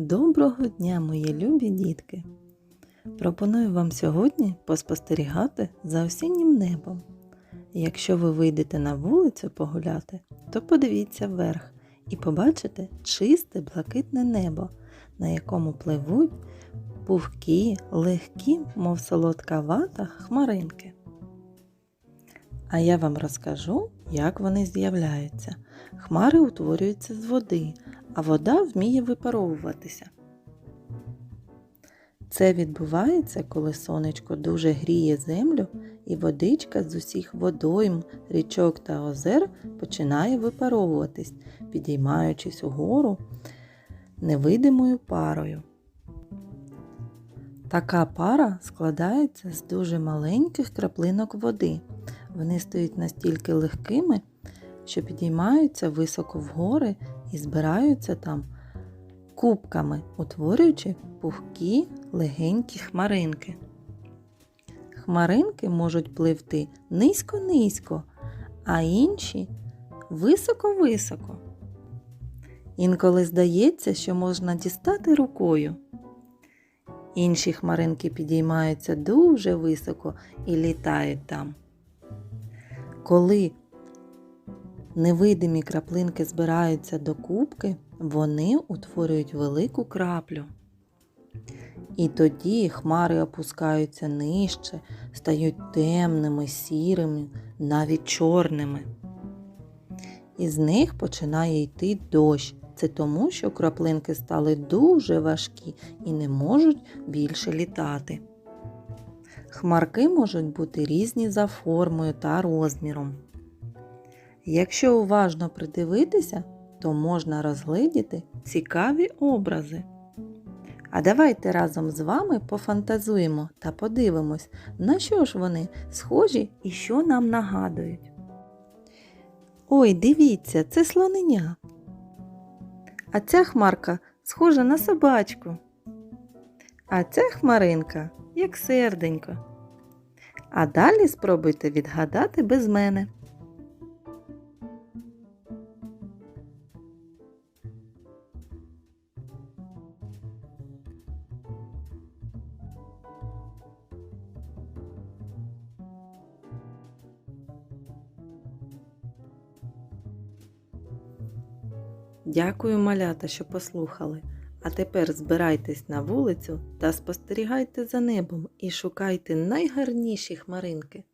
Доброго дня, мої любі дітки! Пропоную вам сьогодні поспостерігати за осіннім небом. Якщо ви вийдете на вулицю погуляти, то подивіться вверх і побачите чисте блакитне небо, на якому пливуть пухкі, легкі, мов солодка вата, хмаринки. А я вам розкажу, як вони з'являються. Хмари утворюються з води, а вода вміє випаровуватися. Це відбувається, коли сонечко дуже гріє землю і водичка з усіх водойм, річок та озер починає випаровуватись, підіймаючись угору невидимою парою. Така пара складається з дуже маленьких краплинок води. Вони стають настільки легкими, що підіймаються високо вгори і збираються там кубками, утворюючи пухкі легенькі хмаринки. Хмаринки можуть пливти низько-низько, а інші високо-високо. Інколи здається, що можна дістати рукою. Інші хмаринки підіймаються дуже високо і літають там. Коли невидимі краплинки збираються до кубки, вони утворюють велику краплю. І тоді хмари опускаються нижче, стають темними, сірими, навіть чорними. Із них починає йти дощ. Це тому, що краплинки стали дуже важкі і не можуть більше літати. Хмарки можуть бути різні за формою та розміром. Якщо уважно придивитися, то можна розгледіти цікаві образи. А давайте разом з вами пофантазуємо та подивимось, на що ж вони схожі і що нам нагадують. Ой, дивіться, це слоненя. А ця хмарка схожа на собачку. А ця хмаринка як серденько. А далі спробуйте відгадати без мене. Дякую, малята, що послухали. А тепер збирайтесь на вулицю та спостерігайте за небом і шукайте найгарніші хмаринки.